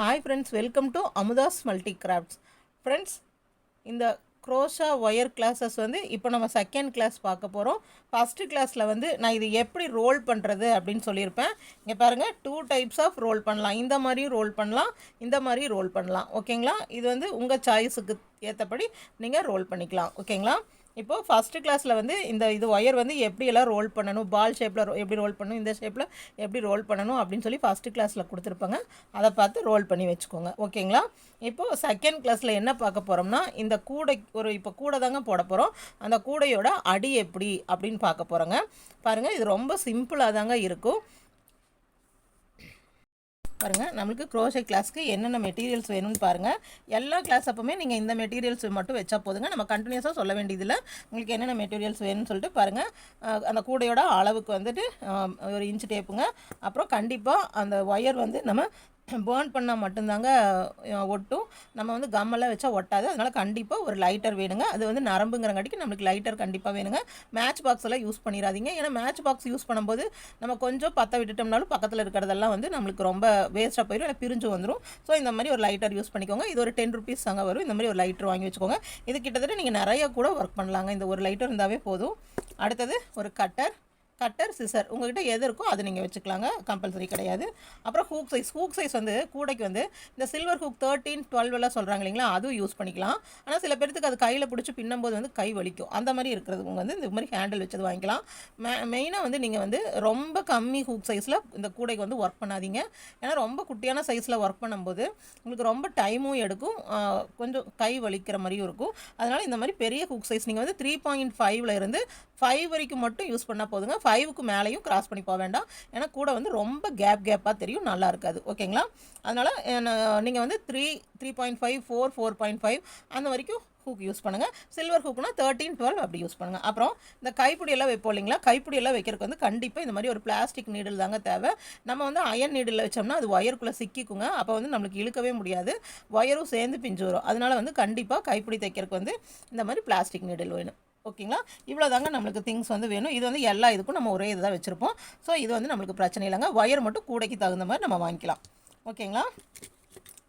Hi friends welcome to Amudha's multi crafts friends இந்த crochet wire classes வந்து இப்போ நம்ம செகண்ட் கிளாஸ் பார்க்க போகிறோம் ஃபஸ்ட்டு கிளாஸில் வந்து நான் இது எப்படி ரோல் பண்ணுறது அப்படின்னு சொல்லியிருப்பேன். இங்கே பாருங்கள் டூ டைப்ஸ் ஆஃப் ரோல் பண்ணலாம். இந்த மாதிரியும் ரோல் பண்ணலாம் இந்த மாதிரி ரோல் பண்ணலாம். ஓகேங்களா இது வந்து உங்கள் சாய்ஸுக்கு ஏற்றபடி நீங்கள் ரோல் பண்ணிக்கலாம். ஓகேங்களா இப்போது ஃபஸ்ட்டு கிளாஸில் வந்து இந்த இது ஒயர் வந்து எப்படியெல்லாம் ரோல் பண்ணணும் பால் ஷேப்பில் எப்படி ரோல் பண்ணணும் இந்த ஷேப்பில் எப்படி ரோல் பண்ணணும் அப்படின்னு சொல்லி ஃபஸ்ட்டு கிளாஸில் கொடுத்துருப்பாங்க. அதை பார்த்து ரோல் பண்ணி வச்சுக்கோங்க. ஓகேங்களா இப்போது செகண்ட் கிளாஸில் என்ன பார்க்க போகிறோம்னா இந்த கூடை ஒரு இப்போ கூடை தாங்க போட போகிறோம் அந்த கூடையோட அடி எப்படி அப்படின்னு பார்க்க போகிறோங்க பாருங்கள் இது ரொம்ப சிம்பிளாக தாங்க இருக்கும். பாருங்கள் நம்மளுக்கு க்ரோஷே கிளாஸ்க்கு என்னென்ன மெட்டீரியல்ஸ் வேணும்னு பாருங்கள் எல்லா கிளாஸ் அப்போவுமே நீங்கள் இந்த மெட்டீரியல்ஸ் மட்டும் வச்சா போதுங்க. நம்ம கண்டினியூஸாக சொல்ல வேண்டியதில்லை. உங்களுக்கு என்னென்ன மெட்டீரியல்ஸ் வேணும்னு சொல்லிட்டு பாருங்கள் அந்த கூடையோட அளவுக்கு வந்துட்டு ஒரு இன்ச் டேப்புங்க அப்புறம் கண்டிப்பாக அந்த ஒயர் வந்து நம்ம பேர்ன் பண்ணால் மட்டும்தாங்க ஒட்டும். நம்ம வந்து கம்மெல்லாம் வச்சா ஒட்டாது. அதனால் கண்டிப்பாக ஒரு லைட்டர் வேணுங்க. அது வந்து நரம்புங்கிறங்காட்டிக்கு நம்மளுக்கு லைட்டர் கண்டிப்பாக வேணுங்க. மேட்ச் பாக்ஸ் எல்லாம் யூஸ் பண்ணிடாதீங்க ஏன்னா மேட்ச் பாக்ஸ் யூஸ் பண்ணும்போது நம்ம கொஞ்சம் பற்ற விட்டுட்டோம்னாலும் பக்கத்தில் இருக்கிறதெல்லாம் வந்து நம்மளுக்கு ரொம்ப வேஸ்ட்டாக போயிடும் இல்லை பிரிஞ்சு வந்துடும் ஸோ இந்த மாதிரி ஒரு லைட்டர் யூஸ் பண்ணிக்கோங்க. இது ஒரு டென் ருபீஸ் தாங்க வரும். இந்த மாதிரி ஒரு லைட்டர் வாங்கி வச்சுக்கோங்க. இது கிட்டத்தட்ட நீங்கள் நிறைய கூட ஒர்க் பண்ணலாங்க. இந்த ஒரு லைட்டர் இருந்தாவே போதும். அடுத்தது ஒரு கட்டர் கட்டர் சிசர் உங்கள்கிட்ட எது இருக்கோ அது நீங்கள் வச்சுக்கலாங்க. கம்பல்சரி கிடையாது. அப்புறம் ஹூக் சைஸ் ஹூக் சைஸ் வந்து கூடைக்கு வந்து இந்த சில்வர் ஹூக் தேர்ட்டீன் டுவெல் எல்லாம் சொல்கிறாங்க இல்லைங்களா? அதுவும் யூஸ் பண்ணிக்கலாம். ஆனால் சில பேர்த்துக்கு அது கையில் பிடிச்சி பின்னும்போது வந்து கை வலிக்கும். அந்த மாதிரி இருக்கிறது. உங்கள் வந்து இந்த மாதிரி ஹேண்டில் வச்சது வாங்கிக்கலாம். மெயினாக வந்து நீங்கள் வந்து ரொம்ப கம்மி ஹூக் சைஸில் இந்த கூடைக்கு வந்து ஒர்க் பண்ணாதீங்க. ஏன்னா ரொம்ப குட்டியான சைஸில் ஒர்க் பண்ணும்போது உங்களுக்கு ரொம்ப டைமும் எடுக்கும். கொஞ்சம் கை வலிக்கிற மாதிரியும் இருக்கும். அதனால் இந்த மாதிரி பெரிய ஹூக் சைஸ் நீங்கள் வந்து த்ரீ பாயிண்ட் ஃபைவ்ல இருந்து ஃபைவ் வரைக்கும் மட்டும் யூஸ் பண்ணால் போதுங்க. ஃபைவுக்கு மேலேயும் கிராஸ் பண்ணி போக வேண்டாம். ஏன்னா கூட வந்து ரொம்ப கேப் கேப்பாக தெரியும். நல்லா இருக்காது. ஓகேங்களா அதனால் நீங்கள் வந்து three three point five four four point five அந்த வரைக்கும் ஹூக் யூஸ் பண்ணுங்கள் சில்வர் ஹூக்னா தேர்ட்டின் டுவெல் அப்படி யூஸ் பண்ணுங்கள் அப்புறம் இந்த கைப்பிடியெல்லாம் வைப்போம் இல்லைங்களா? கைப்பிடியெல்லாம் வைக்கிறதுக்கு வந்து கண்டிப்பாக இந்த மாதிரி ஒரு பிளாஸ்டிக் நீடில் தாங்க தேவை. நம்ம வந்து அயன் நீடில் வச்சோம்னா அது ஒயருக்குள்ளே சிக்கிக்குங்க. அப்போ வந்து நம்மளுக்கு இழுக்கவே முடியாது. ஒயரும் சேர்ந்து பிஞ்சு வரும் அதனால வந்து கண்டிப்பாக கைப்பிடி தைக்கிறதுக்கு வந்து இந்த மாதிரி பிளாஸ்டிக் நீடில் வேணும். ஓகேங்களா? இவ்வளோ தாங்க நம்மளுக்கு திங்ஸ் வந்து வேணும். இது வந்து எல்லா இதுக்கும் நம்ம ஒரே இதுதான் வச்சுருப்போம். ஸோ இது வந்து நம்மளுக்கு பிரச்சனை இல்லைங்க. ஒயர் மட்டும் கூடைக்கு தகுந்த மாதிரி நம்ம வாங்கிக்கலாம். ஓகேங்களா?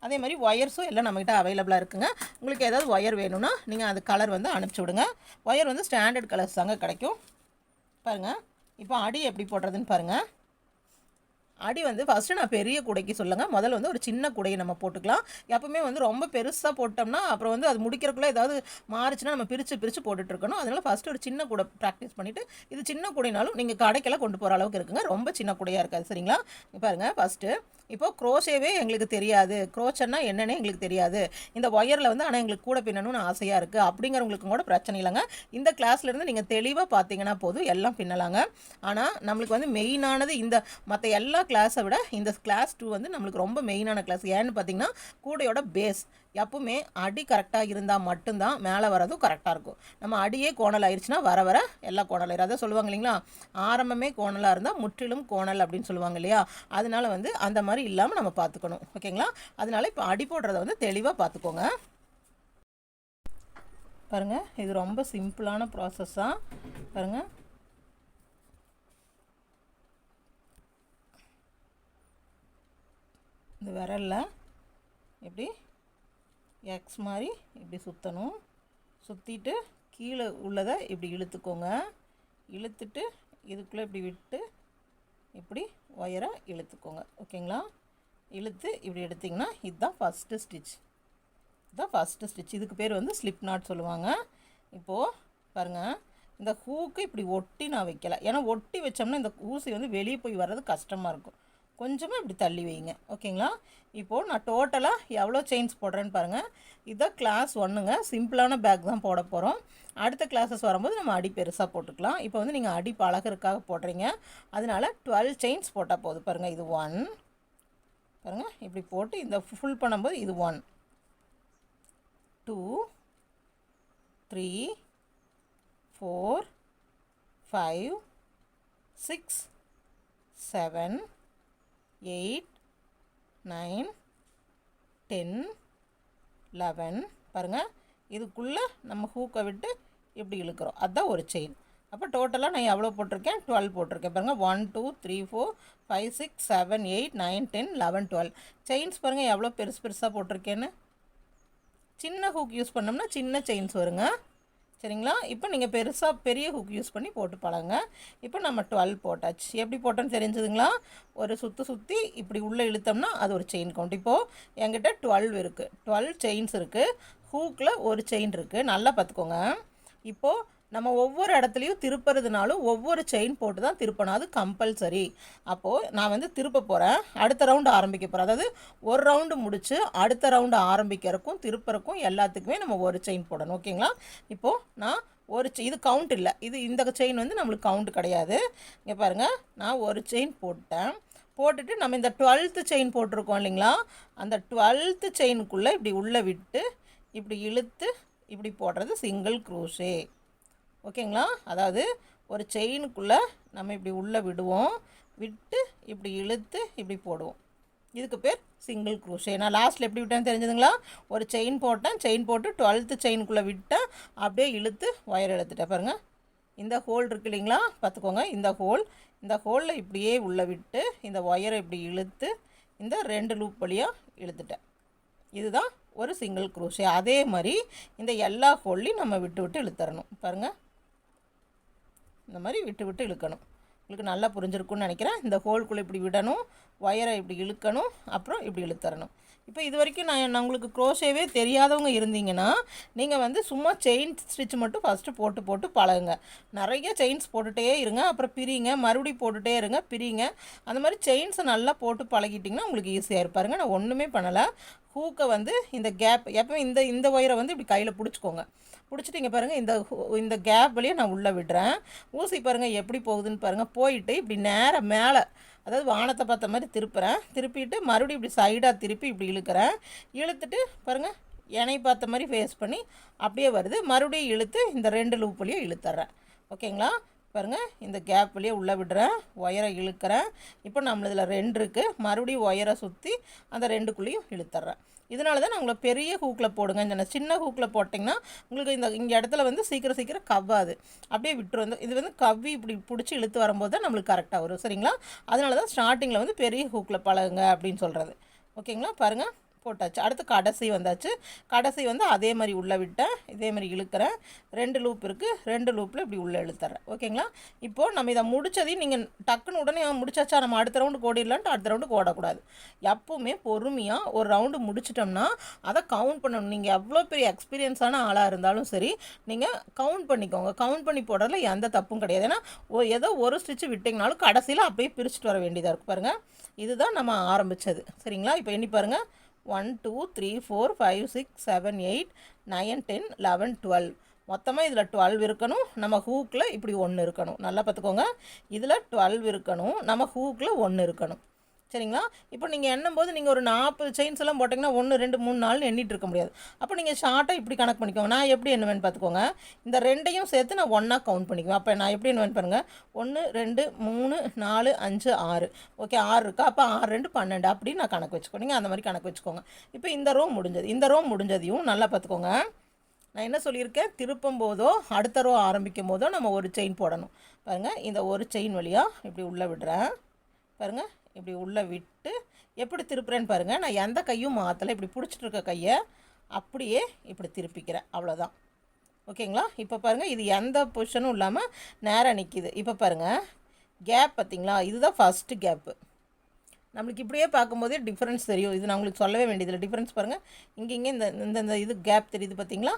அதே மாதிரி ஒயர்ஸும் எல்லாம் நம்மகிட்ட அவைலபிளாக இருக்குங்க. உங்களுக்கு ஏதாவது ஒயர் வேணும்னா நீங்கள் அது கலர் வந்து அனுப்பிச்சி விடுங்க. ஒயர் வந்து ஸ்டாண்டர்ட் கலர்ஸ் தாங்க கிடைக்கும். பாருங்கள் இப்போ அடி எப்படி போடுறதுன்னு பாருங்கள் அடி வந்து ஃபஸ்ட்டு நான் பெரிய குடைக்கு சொல்லுங்கள் முதல்ல வந்து ஒரு சின்ன குடையை நம்ம போட்டுக்கலாம். எப்பவுமே வந்து ரொம்ப பெருசாக போட்டோம்னா அப்புறம் வந்து அது முடிக்கிறக்குள்ளே ஏதாவது மாறிச்சுன்னா நம்ம பிரித்து பிரித்து போட்டுட்ருக்கணும் அதனால் ஃபஸ்ட்டு ஒரு சின்ன கூடை ப்ராக்டிஸ் பண்ணிவிட்டு இது சின்ன குடைனாலும் நீங்கள் கடைக்கெல்லாம் கொண்டு போகிற அளவுக்கு இருக்குங்க. ரொம்ப சின்ன குடையாக இருக்காது சரிங்களா? பாருங்கள் ஃபஸ்ட்டு இப்போது க்ரோஷேவே எங்களுக்கு தெரியாது. க்ரோச்சன்னா என்னென்னு எங்களுக்கு தெரியாது. இந்த ஒயரில் வந்து ஆனால் எங்களுக்கு கூட பின்னணும்னு ஆசையாக இருக்குது அப்படிங்கிறவங்களுக்கும் கூட பிரச்சனை இல்லைங்க. இந்த கிளாஸ்லேருந்து நீங்கள் தெளிவாக பார்த்தீங்கன்னா போதும் எல்லாம் பின்னலாங்க. ஆனால் நம்மளுக்கு வந்து மெயினானது இந்த மற்ற எல்லா கிளாஸை விட இந்த கிளாஸ் டூ வந்து நம்மளுக்கு ரொம்ப மெயினான கிளாஸ் ஏன்னு பார்த்தீங்கன்னா கூடையோட பேஸ் எப்பவுமே அடி கரெக்டாக இருந்தால் மட்டும்தான் மேலே வரதும் கரெக்டாக இருக்கும். நம்ம அடியே கோணல் ஆயிடுச்சுன்னா வர வர எல்லாம் கோணல் ஆயிரும். அதான் சொல்லுவாங்க இல்லைங்களா? ஆரம்பமே கோணலாக இருந்தால் முற்றிலும் கோணல் அப்படின்னு சொல்லுவாங்க இல்லையா? அதனால வந்து அந்த மாதிரி இல்லாமல் நம்ம பார்த்துக்கணும். ஓகேங்களா அதனால இப்போ அடி போடுறத வந்து தெளிவாக பார்த்துக்கோங்க. பாருங்கள் இது ரொம்ப சிம்பிளான ப்ராசஸ் தான் பாருங்கள் இந்த விரலில் இப்படி எக்ஸ் மாதிரி இப்படி சுற்றணும் சுற்றிட்டு கீழே உள்ளதை இப்படி இழுத்துக்கோங்க. இழுத்துட்டு இதுக்குள்ளே இப்படி விட்டு இப்படி ஒயரை இழுத்துக்கோங்க. ஓகேங்களா? இழுத்து இப்படி எடுத்திங்கன்னா இதுதான் ஃபஸ்ட்டு ஸ்டிச் இதுதான் ஃபஸ்ட்டு ஸ்டிச் இதுக்கு பேர் வந்து ஸ்லிப் நாட் சொல்லுவாங்க. இப்போது பாருங்கள் இந்த ஹூக்கு இப்படி ஒட்டி நான் வைக்கலை. ஏன்னா ஒட்டி வச்சோம்னா இந்த ஊசி வந்து வெளியே போய் வர்றது கஷ்டமாக இருக்கும். கொஞ்சமாக இப்படி தள்ளி வைங்க. ஓகேங்களா? இப்போது நான் டோட்டலாக எவ்வளோ செயின்ஸ் போடுறேன்னு பாருங்கள் இதான் கிளாஸ் ஒன்றுங்க சிம்பிளான பேக் தான் போட போகிறோம் அடுத்த கிளாஸஸ் வரும்போது நம்ம அடி பெருசாக போட்டுக்கலாம். இப்போ வந்து நீங்கள் அடி பழகிறதுக்காக போடுறீங்க. அதனால டுவெல் செயின்ஸ் போட்டால் போதும். பாருங்கள் இது ஒன் பாருங்கள் இப்படி போட்டு இந்த ஃபுல் பண்ணும்போது இது one two three four five six seven eight nine ten eleven. பாருங்கள் இதுக்குள்ளே நம்ம ஹூக்கை விட்டு இப்படி இழுக்கிறோம். அதுதான் ஒரு செயின் அப்போ டோட்டலாக நான் எவ்வளோ போட்டிருக்கேன்? டுவெல் போட்டிருக்கேன். பாருங்கள் one two three four five six seven eight nine ten eleven twelve chains பாருங்கள் எவ்வளோ பெருசு பெருசாக போட்டிருக்கேன்னு? சின்ன ஹூக் யூஸ் பண்ணோம்னா சின்ன செயின்ஸ் வருங்க. சரிங்களா? இப்போ நீங்கள் பெருசாக பெரிய ஹுக் யூஸ் பண்ணி போட்டு பழங்க இப்போ நம்ம டுவெல் போட்டாச்சு. எப்படி போட்டோன்னு தெரிஞ்சுதுங்களா? ஒரு சுற்றி சுற்றி இப்படி உள்ளே இழுத்தோம்னா அது ஒரு செயின் கவுண்ட் இப்போது என்கிட்ட டுவெல் இருக்குது டுவெல் செயின்ஸ் இருக்குது ஹூக்கில் ஒரு செயின் இருக்குது நல்லா பார்த்துக்கோங்க. இப்போது நம்ம ஒவ்வொரு இடத்துலையும் திருப்புறதுனாலும் ஒவ்வொரு செயின் போட்டு தான் திருப்பணும். அது கம்பல்சரி அப்போது நான் வந்து திருப்ப போகிறேன் அடுத்த ரவுண்டு ஆரம்பிக்க போகிறேன் அதாவது ஒரு ரவுண்டு முடித்து அடுத்த ரவுண்டு ஆரம்பிக்கிறக்கும் திருப்புறக்கும் எல்லாத்துக்குமே நம்ம ஒரு செயின் போடணும். ஓகேங்களா? இப்போது நான் ஒரு இது கவுண்ட் இல்லை. இது இந்த செயின் வந்து நம்மளுக்கு கவுண்ட் கிடையாது. இங்கே பாருங்கள் நான் ஒரு செயின் போட்டேன். போட்டுட்டு நம்ம இந்த டுவெல்த்து செயின் போட்டிருக்கோம் இல்லைங்களா? அந்த டுவெல்த்து செயினுக்குள்ளே இப்படி உள்ளே விட்டு இப்படி இழுத்து இப்படி போடுறது சிங்கிள் க்ரூஷே ஓகேங்களா? அதாவது ஒரு செயினுக்குள்ளே நம்ம இப்படி உள்ளே விடுவோம். விட்டு இப்படி இழுத்து இப்படி போடுவோம். இதுக்கு பேர் சிங்கிள் க்ரூஷே நான் லாஸ்ட்டில் எப்படி விட்டேன்னு தெரிஞ்சதுங்களா? ஒரு செயின் போட்டேன். செயின் போட்டு டுவெல்த்து செயினுக்குள்ளே விட்டேன் அப்படியே இழுத்து ஒயர் எடுத்துட்டேன். பாருங்கள் இந்த ஹோல் இருக்கு இல்லைங்களா? பார்த்துக்கோங்க. இந்த ஹோல் இந்த ஹோலில் இப்படியே உள்ளே விட்டு இந்த ஒயரை இப்படி இழுத்து இந்த ரெண்டு லூப் வழியாக இழுத்துட்டேன். இதுதான் ஒரு சிங்கிள் க்ரூஷே அதே மாதிரி இந்த எல்லா ஹோல்லையும் நம்ம விட்டு விட்டு இழுத்தரணும் பாருங்கள் இந்த மாதிரி விட்டு விட்டு இழுக்கணும். உங்களுக்கு நல்லா புரிஞ்சிருக்கும்னு நினைக்கிறேன். இந்த ஹோல்குள்ளே இப்படி விடணும் ஒயரை இப்படி இழுக்கணும் அப்புறம் இப்படி இழுத்தரணும். இப்போ இது வரைக்கும் நான் நான் உங்களுக்கு க்ரோஷேவே தெரியாதவங்க இருந்தீங்கன்னா நீங்கள் வந்து சும்மா செயின் ஸ்டிச் மட்டும் ஃபஸ்ட்டு போட்டு போட்டு பழகுங்க. நிறைய செயின்ஸ் போட்டுகிட்டே இருங்க அப்புறம் பிரிங்க மறுபடியும் போட்டுகிட்டே இருங்க பிரிங்க அந்த மாதிரி செயின்ஸை நல்லா போட்டு பழகிட்டிங்கன்னா உங்களுக்கு ஈஸியாக இருப்பாருங்க. நான் ஒன்றுமே பண்ணலை. ஹூக்கை வந்து இந்த கேப் எப்பவும் இந்த இந்த ஒயரை வந்து இப்படி கையில் பிடிச்சிக்கோங்க. பிடிச்சிட்டு இங்கே பாருங்கள் இந்த இந்த கேப் வழியே நான் உள்ளே விடுறேன். ஊசி பாருங்கள் எப்படி போகுதுன்னு பாருங்கள் போயிட்டு இப்படி நேராக மேலே அதாவது வானத்தை பார்த்த மாதிரி திருப்புறேன். திருப்பிட்டு மறுபடியும் இப்படி சைடாக திருப்பி இப்படி இழுக்கிறேன். இழுத்துட்டு பாருங்கள் இணை பார்த்த மாதிரி ஃபேஸ் பண்ணி அப்படியே வருது. மறுபடியும் இழுத்து இந்த ரெண்டு லூப் வழியும் இழுத்துட்றேன் ஓகேங்களா? பாருங்கள் இந்த கேப் வழியே உள்ளே விடுறேன். ஒயரை இழுக்கிறேன். இப்போ நம்மளதில் ரெண்டு இருக்குது மறுபடியும் ஒயரை சுற்றி அந்த ரெண்டுக்குள்ளேயும் இழுத்துட்றேன் இதனால தான் நான் உங்களை பெரிய ஹூக்கில் போடுங்க. இந்த சின்ன ஹூக்கில் போட்டிங்கன்னா உங்களுக்கு இந்த இங்கே இடத்துல வந்து சீக்கிரம் சீக்கிரம் கவ்வாது. அப்படியே விட்டுரும். வந்து இது வந்து கவ்வி இப்படி பிடிச்சி இழுத்து வரும்போது தான் நம்மளுக்கு கரெக்டாக வரும். சரிங்களா? அதனால தான் ஸ்டார்டிங்கில் வந்து பெரிய ஹூக்கில் பழகுங்க அப்படின்னு சொல்கிறது ஓகேங்களா? பாருங்கள் போட்டாச்சு. அடுத்து கடைசி வந்தாச்சு. கடைசி வந்து அதே மாதிரி உள்ளே விட்டேன். இதே மாதிரி இழுக்கிறேன். ரெண்டு லூப் இருக்குது ரெண்டு லூப்பில் இப்படி உள்ளே இழுத்துறேன். ஓகேங்களா இப்போது நம்ம இதை முடிச்சதையும் நீங்கள் டக்குன்னு உடனே முடிச்சாச்சா? நம்ம அடுத்த ரவுண்டு ஓடிடலான்ட்டு அடுத்த ரவுண்டு ஓடக்கூடாது எப்போவுமே பொறுமையாக ஒரு ரவுண்டு முடிச்சிட்டோம்னா அதை கவுண்ட் பண்ணணும். நீங்கள் எவ்வளோ பெரிய எக்ஸ்பீரியன்ஸான ஆளாக இருந்தாலும் சரி நீங்கள் கவுண்ட் பண்ணிக்கோங்க. கவுண்ட் பண்ணி போடுறதுல எந்த தப்பும் கிடையாது. ஏன்னா ஓ ஏதோ ஒரு ஸ்டிச்சு விட்டிங்கனாலும் கடைசியில் அப்படியே பிரிச்சுட்டு வர வேண்டியதாக இருக்கும் பாருங்கள் இதுதான் நம்ம ஆரம்பித்தது சரிங்களா? இப்போ எண்ணி பாருங்கள் one two three four five six seven eight nine ten eleven twelve. மொத்தமாக இதில் டுவெல் இருக்கணும். நம்ம ஹூக்கில் இப்படி ஒன்று இருக்கணும். நல்லா பார்த்துக்கோங்க. இதில் டுவெல் இருக்கணும். நம்ம ஹூக்கில் ஒன்று இருக்கணும். சரிங்களா? இப்போ நீங்கள் எண்ணும்போது நீங்கள் ஒரு நாற்பது செயின்ஸ் எல்லாம் போட்டிங்கன்னா ஒன்று ரெண்டு மூணு நாள்னு எண்ணிட்டு இருக்க முடியாது. அப்போ நீங்கள் ஷார்ட்டாக இப்படி கணக்கு பண்ணிக்கோங்க. நான் எப்படி எண்ணுவேன்னு பார்த்துக்கோங்க. இந்த ரெண்டையும் சேர்த்து நான் ஒன்றா கவுண்ட் பண்ணிக்குவேன். அப்போ நான் எப்படி எண்ணுவேன் பாருங்கள் ஒன்று ரெண்டு மூணு நாலு அஞ்சு ஆறு. ஓகே ஆறு இருக்கா? அப்போ ஆறு ரெண்டு பன்னெண்டு அப்படி நான் கணக்கு வச்சுக்கோ நீங்கள் அந்த மாதிரி கணக்கு வச்சுக்கோங்க. இப்போ இந்த ரோ முடிஞ்சது. இந்த ரோ முடிஞ்சதையும் நல்லா பார்த்துக்கோங்க. நான் என்ன சொல்லியிருக்கேன்? திருப்பும் போதோ அடுத்த ரோ ஆரம்பிக்கும் போதோ நம்ம ஒரு செயின் போடணும். பாருங்கள் இந்த ஒரு செயின் வழியாக இப்படி உள்ளே விடுறேன். பாருங்கள் இப்படி உள்ளே விட்டு எப்படி திருப்புறேன்னு பாருங்கள் நான் எந்த கையும் மாற்றலை இப்படி பிடிச்சிட்டு இருக்க கையை அப்படியே இப்படி திருப்பிக்கிறேன். அவ்வளோதான். ஓகேங்களா? இப்போ பாருங்கள் இது எந்த பொசிஷனும் இல்லாமல் நேராக நிற்கிது இப்போ பாருங்கள் கேப் பார்த்திங்களா? இதுதான் ஃபஸ்ட்டு கேப்பு நம்மளுக்கு இப்படியே பார்க்கும்போதே டிஃப்ரென்ஸ் தெரியும். இது நான் உங்களுக்கு சொல்லவே வேண்டியதில்லை. டிஃப்ரென்ஸ் பாருங்கள் இங்கே இங்கே இந்த இந்த இது கேப் தெரியுது பார்த்தீங்களா?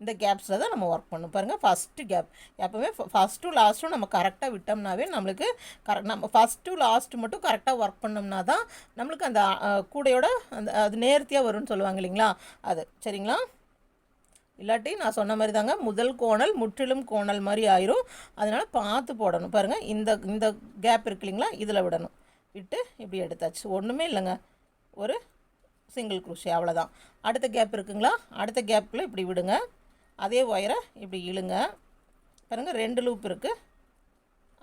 இந்த கேப்ஸில் தான் நம்ம ஒர்க் பண்ணணும். பாருங்கள் ஃபஸ்ட்டு கேப் எப்போவுமே ஃபஸ்ட்டு லாஸ்ட்டும் நம்ம கரெக்டாக விட்டோம்னாவே நம்மளுக்கு கரெக்ட் நம்ம ஃபஸ்ட்டு லாஸ்ட்டு மட்டும் கரெக்டாக ஒர்க் பண்ணோம்னா தான் நம்மளுக்கு அந்த கூடையோட அந்த அது நேர்த்தியாக வரும்னு சொல்லுவாங்க இல்லைங்களா? அது. சரிங்களா? இல்லாட்டி நான் சொன்ன மாதிரி தாங்க முதல் கோணல் முற்றிலும் கோணல் மாதிரி ஆயிரும். அதனால் பார்த்து போடணும். பாருங்கள் இந்த இந்த கேப் இருக்கு இல்லைங்களா? இதில் விடணும். விட்டு இப்படி எடுத்தாச்சு. ஒன்றுமே இல்லைங்க. ஒரு சிங்கிள் குருஷி அவ்வளோதான் அடுத்த கேப் இருக்குங்களா? அடுத்த கேப்பில் இப்படி விடுங்க. அதே ஒயரை இப்படி இழுங்க. பாருங்கள் ரெண்டு லூப் இருக்குது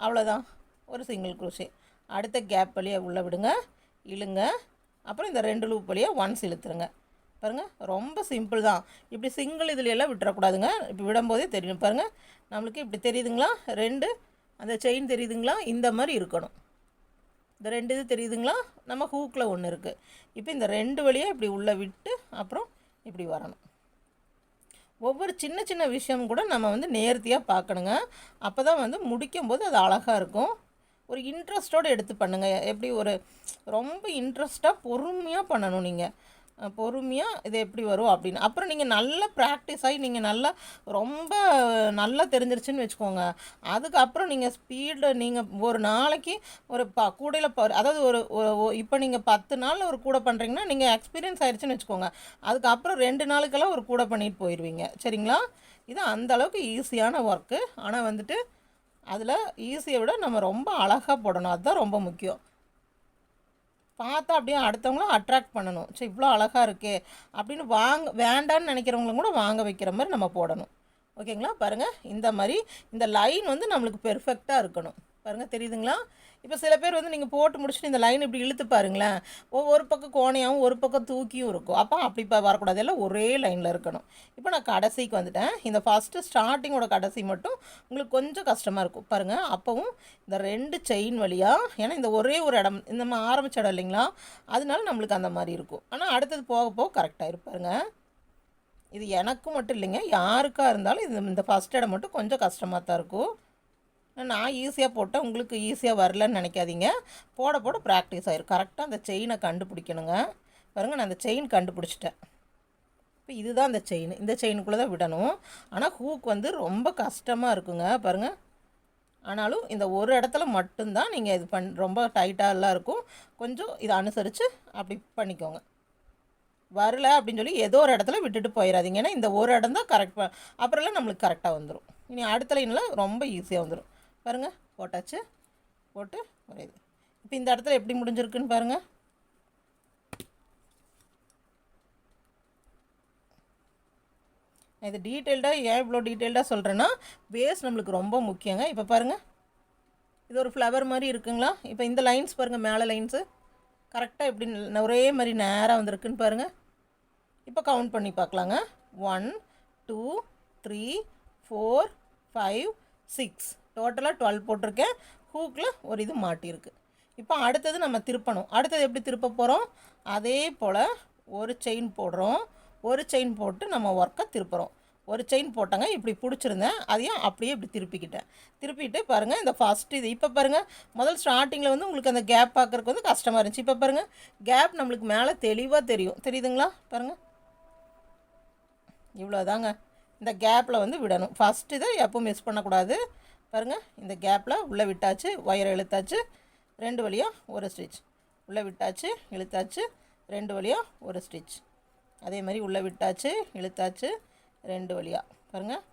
அவ்வளோதான் ஒரு சிங்கிள் குருஷி அடுத்த கேப் வழியாக உள்ளே விடுங்க. இழுங்க. அப்புறம் இந்த ரெண்டு லூப் வழியாக ஒன்ஸ் இழுத்துருங்க. பாருங்கள் ரொம்ப சிம்பிள் தான். இப்படி சிங்கிள் இதுலையெல்லாம் எல்லாம் விட்டுறக்கூடாதுங்க. இப்போ விடும்போதே தெரியும். பாருங்கள் நம்மளுக்கு இப்படி தெரியுதுங்களா? ரெண்டு அந்த செயின் தெரியுதுங்களா? இந்த மாதிரி இருக்கணும். இந்த ரெண்டு இது தெரியுதுங்களா? நம்ம ஹூக்கில் ஒன்று இருக்குது இப்போ இந்த ரெண்டு வழியாக இப்படி உள்ளே விட்டு அப்புறம் இப்படி வரணும். ஒவ்வொரு சின்ன சின்ன விஷயம் கூட நம்ம வந்து நேர்த்தியாக பார்க்கணுங்க. அப்போ தான் வந்து முடிக்கும்போது அது அழகாக இருக்கும். ஒரு இன்ட்ரெஸ்ட்டோடு எடுத்து பண்ணுங்கள் எப்படி ஒரு ரொம்ப இன்ட்ரெஸ்ட்டாக பொறுமையாக பண்ணணும் நீங்கள் பொறுமையாக இது எப்படி வரும் அப்படின்னு. அப்புறம் நீங்கள் நல்லா ப்ராக்டிஸ் ஆகி நீங்கள் நல்லா ரொம்ப நல்லா தெரிஞ்சிருச்சுன்னு வச்சுக்கோங்க. அதுக்கப்புறம் நீங்கள் ஸ்பீடு நீங்கள் ஒரு நாளைக்கு ஒரு ப கூடையில் ப அதாவது ஒரு இப்போ நீங்கள் பத்து நாள் ஒரு கூடை பண்ணுறீங்கன்னா நீங்கள் எக்ஸ்பீரியன்ஸ் ஆயிடுச்சுன்னு வச்சுக்கோங்க. அதுக்கப்புறம் ரெண்டு நாளுக்கெல்லாம் ஒரு கூடை பண்ணிட்டு போயிடுவீங்க சரிங்களா? இது அந்த அளவுக்கு ஈஸியான ஒர்க்கு ஆனால் வந்துட்டு அதில் ஈஸியை விட நம்ம ரொம்ப அழகாக போடணும். அதுதான் ரொம்ப முக்கியம். பார்த்தா அப்படியே அடுத்தவங்களும் அட்ராக்ட் பண்ணணும். சரி இவ்வளோ அழகாக இருக்கே. அப்படின்னு வாங்க வேண்டான்னு நினைக்கிறவங்களும் கூட வாங்க வைக்கிற மாதிரி நம்ம போடணும். ஓகேங்களா? பாருங்கள் இந்த மாதிரி இந்த லைன் வந்து நம்மளுக்கு பெர்ஃபெக்டாக இருக்கணும். பாருங்கள் தெரியுதுங்களா? இப்போ சில பேர் வந்து நீங்கள் போட்டு முடிச்சுட்டு இந்த லைன் இப்படி இழுத்து பாருங்களேன். ஒவ்வொரு ஒரு பக்கம் கோணையாகவும் ஒரு பக்கம் தூக்கியும் இருக்கும். அப்போ அப்படி இப்போ வரக்கூடாது. எல்லாம் ஒரே லைனில் இருக்கணும். இப்போ நான் கடைசிக்கு வந்துட்டேன். இந்த ஃபஸ்ட்டு ஸ்டார்டிங்கோட கடைசி மட்டும் உங்களுக்கு கொஞ்சம் கஷ்டமாக இருக்கும். பாருங்கள் அப்போவும் இந்த ரெண்டு செயின் வழியாக ஏன்னா இந்த ஒரே ஒரு இடம் இந்த நம்ம ஆரம்பிச்ச இடம் இல்லைங்களா? அதனால நம்மளுக்கு அந்த மாதிரி இருக்கும். ஆனால் அடுத்தது போக போக கரெக்டாக இருப்பாருங்க இது எனக்கு மட்டும் இல்லைங்க. யாருக்காக இருந்தாலும் இது இந்த ஃபஸ்ட் இடம் மட்டும் கொஞ்சம் கஷ்டமாக தான் இருக்கும். நான் ஈஸியாக போட்டேன் உங்களுக்கு ஈஸியாக வரலன்னு நினைக்காதீங்க. போட போட ப்ராக்டிஸ் ஆயிரும். கரெக்டாக அந்த செயினை கண்டுபிடிக்கணுங்க. பாருங்க நான் அந்த செயின் கண்டுபிடிச்சிட்டேன். இப்போ இதுதான் அந்த செயின் இந்த செயினுக்குள்ளே தான் விடணும். ஆனால் ஹூக் வந்து ரொம்ப கஷ்டமாக இருக்குங்க. பாருங்கள் ஆனாலும் இந்த ஒரு இடத்துல மட்டும்தான் நீங்கள் இது பண் ரொம்ப டைட்டாகலாம் இருக்கும். கொஞ்சம் இதை அனுசரித்து அப்படி பண்ணிக்கோங்க. வரல அப்படின்னு சொல்லி ஏதோ ஒரு இடத்துல விட்டுட்டு போயிடாதீங்க ஏன்னா இந்த ஒரு இடம் தான் கரெக்ட் அப்புறம்லாம் நம்மளுக்கு கரெக்டாக வந்துடும் இனி அடுத்த லைனில் ரொம்ப ஈஸியாக வந்துடும் பாருங்கள் போட்டாச்சு. போட்டு ஒரு இது. இப்போ இந்த இடத்துல எப்படி முடிஞ்சிருக்குன்னு பாருங்கள் இது டீட்டெயில்டாக ஏன் இவ்வளோ டீட்டெயில்டாக சொல்கிறேன்னா பேஸ் நம்மளுக்கு ரொம்ப முக்கியங்க. இப்போ பாருங்கள் இது ஒரு ஃப்ளவர் மாதிரி இருக்குங்களா? இப்போ இந்த லைன்ஸ் பாருங்கள் மேலே லைன்ஸு கரெக்டாக எப்படி ஒரே மாதிரி நேராக வந்திருக்குன்னு பாருங்கள் இப்போ கவுண்ட் பண்ணி பார்க்கலாங்க. One two three four five six டோட்டலாக டுவெல் போட்டிருக்கேன். ஹூக்கில் ஒரு இது மாட்டியிருக்கு. இப்போ அடுத்தது நம்ம திருப்பணும். அடுத்தது எப்படி திருப்ப போகிறோம் அதே போல் ஒரு செயின் போடுறோம். ஒரு செயின் போட்டு நம்ம ஒர்க்கை திருப்புறோம். ஒரு செயின் போட்டாங்க இப்படி பிடிச்சிருந்தேன். அதையும் அப்படியே இப்படி திருப்பிக்கிட்டேன். திருப்பிட்டு பாருங்கள் இந்த ஃபஸ்ட்டு இது. இப்போ பாருங்கள் முதல் ஸ்டார்டிங்கில் வந்து உங்களுக்கு அந்த கேப் பார்க்குறதுக்கு வந்து கஷ்டமாக இருந்துச்சு. இப்போ பாருங்கள் கேப் நம்மளுக்கு மேலே தெளிவாக தெரியும். தெரியுதுங்களா? பாருங்கள் இவ்வளோதாங்க இந்த கேப்பில் வந்து விடணும். ஃபஸ்ட்டு இதை எப்போ மிஸ் பண்ணக்கூடாது. பாருங்கள் இந்த கேப்பில் உள்ளே விட்டாச்சு ஒயரை இழுத்தாச்சு ரெண்டு வழியாக ஒரு ஸ்டிச் உள்ளே விட்டாச்சு இழுத்தாச்சு ரெண்டு வழியாக ஒரு ஸ்டிச் அதே மாதிரி உள்ளே விட்டாச்சு இழுத்தாச்சு ரெண்டு வழியாக பாருங்கள்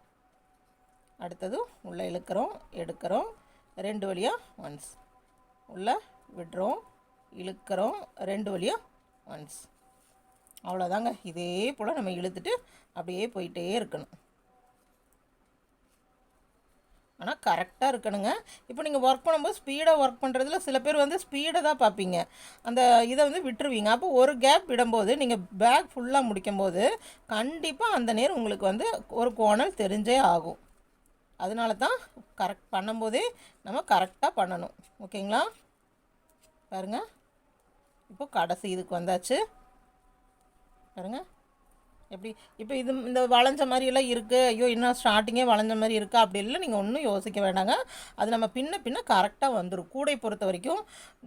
அடுத்ததும் உள்ளே இழுக்கிறோம் எடுக்கிறோம் ரெண்டு வழியாக ஒன்ஸ் உள்ளே விடுறோம் இழுக்கிறோம் ரெண்டு வழியாக ஒன்ஸ் அவ்வளோதாங்க இதே போல் நம்ம இழுத்துட்டு அப்படியே போயிட்டே இருக்கணும். ஆனால் கரெக்டாக இருக்கணுங்க. இப்போ நீங்கள் ஒர்க் பண்ணும்போது ஸ்பீடாக ஒர்க் பண்ணுறதுல சில பேர் வந்து ஸ்பீடை தான் பார்ப்பீங்க. அந்த இதை வந்து விட்டுருவீங்க. அப்போ ஒரு கேப் விடும்போது நீங்கள் பேக் ஃபுல்லாக முடிக்கும்போது கண்டிப்பாக அந்த நேரம் உங்களுக்கு வந்து ஒரு கோணல் தெரிஞ்சே ஆகும். அதனால தான் கரெக்ட் பண்ணும்போதே நம்ம கரெக்டாக பண்ணணும். ஓகேங்களா? பாருங்கள் இப்போ கடைசி இதுக்கு வந்தாச்சு. பாருங்கள் எப்படி? இப்போ இது இந்த வளைஞ்ச மாதிரியெல்லாம் இருக்குது ஐயோ இன்னும் ஸ்டார்டிங்கே வளைஞ்ச மாதிரி இருக்கா? அப்படி இல்லை நீங்கள் ஒன்றும் யோசிக்க வேண்டாங்க. அது நம்ம பின்ன பின்ன கரெக்டாக வந்துடும் கூடை பொறுத்த வரைக்கும்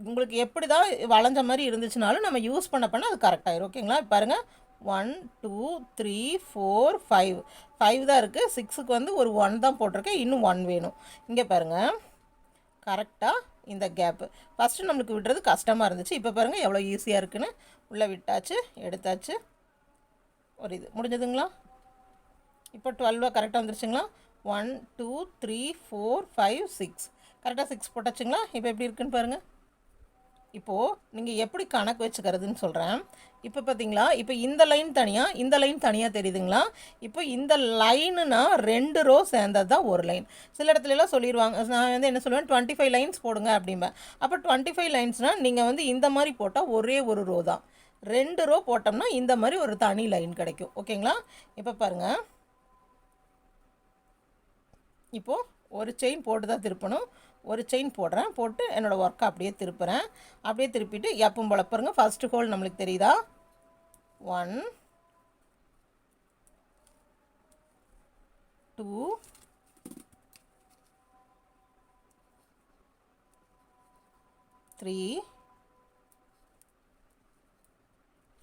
உங்களுக்கு எப்படி தான் வளைஞ்ச மாதிரி இருந்துச்சுனாலும் நம்ம யூஸ் பண்ண பண்ண அது கரெக்டாகிடும் ஓகேங்களா பாருங்கள் one two three four five five தான் இருக்குது சிக்ஸுக்கு வந்து ஒரு ஒன் தான் போட்டிருக்கேன். இன்னும் ஒன் வேணும். இங்கே பாருங்கள் கரெக்டாக இந்த கேப்பு ஃபஸ்ட்டு நம்மளுக்கு விடுறது கஷ்டமாக இருந்துச்சு. இப்போ பாருங்கள் எவ்வளோ ஈஸியாக இருக்குன்னு. உள்ளே விட்டாச்சு எடுத்தாச்சு. ஒரு இது முடிஞ்சதுங்களா? இப்போ டுவெல்வாக கரெக்டாக வந்துருச்சுங்களா? One two three four five six கரெக்டாக சிக்ஸ் போட்டாச்சுங்களா? இப்போ எப்படி இருக்குன்னு பாருங்கள் இப்போது நீங்கள் எப்படி கணக்கு வச்சுக்கிறதுன்னு சொல்கிறேன் இப்போ பார்த்தீங்களா? இப்போ இந்த லைன் தனியாக இந்த லைன் தனியாக தெரியுதுங்களா? இப்போ இந்த லைனுனா ரெண்டு ரோ சேர்ந்தது தான் ஒரு லைன் சில இடத்துலலாம் சொல்லிடுவாங்க நான் வந்து என்ன சொல்லுவேன்? டுவெண்ட்டி ஃபைவ் லைன்ஸ் போடுங்க அப்படிம்பேன். அப்போ டுவெண்ட்டி ஃபைவ் லைன்ஸ்னால் நீங்கள் வந்து இந்த மாதிரி போட்டால் ஒரே ஒரு ரோ தான். ரெண்டு ரோ போட்டோம்னா இந்த மாதிரி ஒரு தனி லைன் கிடைக்கும். ஓகேங்களா? இப்போ பாருங்கள் இப்போது ஒரு செயின் போட்டு தான் திருப்பணும். ஒரு செயின் போடுறேன். போட்டு என்னோடய ஒர்க்கை அப்படியே திருப்புறேன். அப்படியே திருப்பிட்டு எப்பவும் போல பாருங்க ஃபஸ்ட்டு ஹோல் நம்மளுக்கு தெரியுதா? One two three